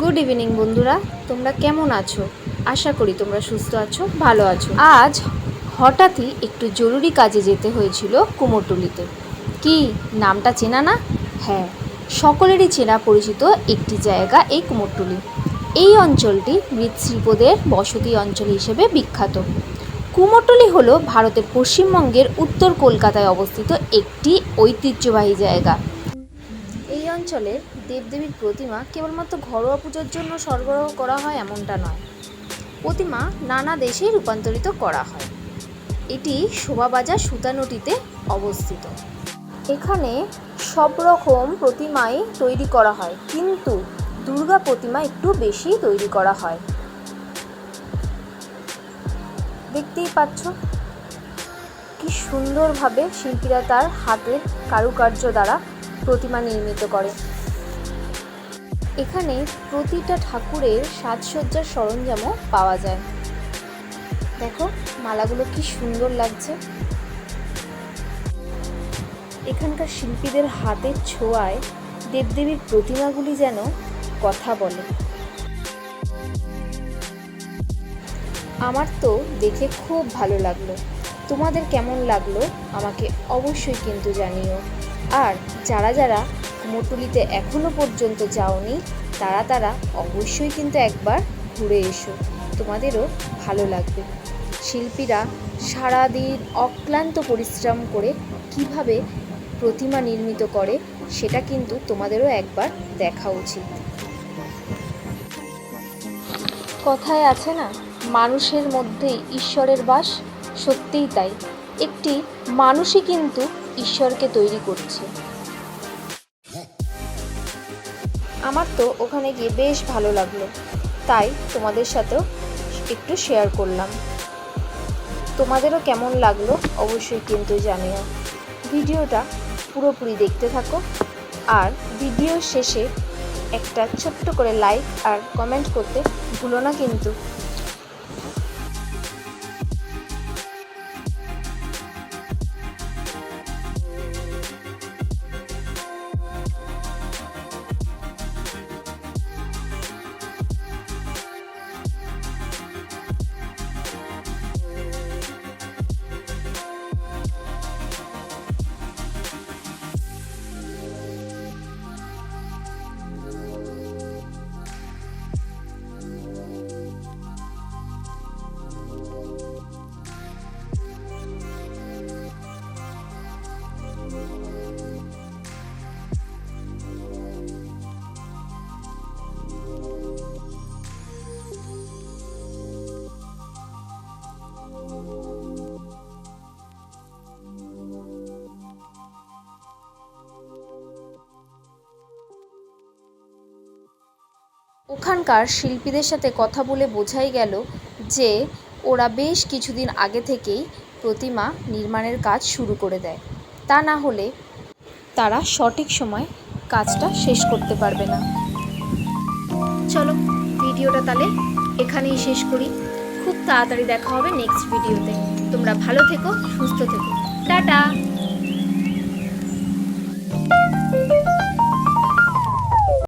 Good evening বন্ধুরা। তোমরা কেমন আছো? আশা করি তোমরা সুস্থ আছো, ভালো আছো। আজ হঠাৎই একটু জরুরি কাজে যেতে হয়েছিল কুমোরটুলিতে। কি, নামটা চেনা না? হ্যাঁ সকলেরই চেনা পরিচিত একটি জায়গা এই কুমোরটুলি। এই অঞ্চলটি মৃৎশিল্পদের বসতি অঞ্চল হিসেবে বিখ্যাত। কুমোরটুলি হলো ভারতের পশ্চিমবঙ্গের উত্তর কলকাতায় অবস্থিত একটি ঐতিহ্যবাহী জায়গা। অঞ্চলের দেবদেবীর প্রতিমা কেবলমাত্র ঘরোয়া পুজোর জন্য সরবরাহ করা হয় এমনটা নয়। প্রতিমা নানা দেশে রূপান্তরিত করা হয়। এটি শোভাবাজার সুতানুটিতে অবস্থিত। এখানে সব রকম প্রতিমাই তৈরি করা হয়, কিন্তু দুর্গা প্রতিমা একটু বেশি তৈরি করা হয়। দেখতেই পাচ্ছ, কি সুন্দরভাবে শিল্পীরা তার হাতের কারুকার্য দ্বারা প্রতিমা নির্মিত করে। এখানে প্রতিটা ঠাকুরের সাজসজ্জার সরঞ্জামও পাওয়া যায়। দেখো, মালাগুলো কি সুন্দর লাগছে। এখানকার শিল্পীদের হাতের ছোঁয়ায় দেবদেবীর প্রতিমাগুলি যেন কথা বলে। আমার তো দেখে খুব ভালো লাগল। তোমাদের কেমন লাগল আমাকে অবশ্যই কিন্তু জানিও। আর যারা যারা মোটুলিতে এখনও পর্যন্ত যাওনি, তারা তারা অবশ্যই কিন্তু একবার ঘুরে এসো। তোমাদেরও ভালো লাগবে। শিল্পীরা সারাদিন অক্লান্ত পরিশ্রম করে কীভাবে প্রতিমা নির্মিত করে, সেটা কিন্তু তোমাদেরও একবার দেখা উচিত। কথায় আছে না, মানুষের মধ্যেই ঈশ্বরের বাস। সত্যিই তাই। একটি মানুষই কিন্তু ঈশ্বরকে তৈরি করছে। আমার তো ওখানে গিয়ে বেশ ভালো লাগল। তাই তোমাদের সাথেও একটু শেয়ার করলাম। তোমাদেরও কেমন লাগল অবশ্যই কিন্তু জানিও। ভিডিওটা পুরোপুরি দেখতে থাকো। আর ভিডিও শেষে একটা ছোট্ট করে লাইক আর কমেন্ট করতে ভুলো না কিন্তু। ওখানকার শিল্পীদের সাথে কথা বলে বোঝাই গেল যে ওরা বেশ কিছুদিন আগে থেকেই প্রতিমা নির্মাণের কাজ শুরু করে দেয়। তা না হলে তারা সঠিক সময় কাজটা শেষ করতে পারবে না। চলো ভিডিওটা তাহলে এখানেই শেষ করি। খুব তাড়াতাড়ি দেখা হবে নেক্সট ভিডিওতে। তোমরা ভালো থেকো, সুস্থ থেকো। টাটা!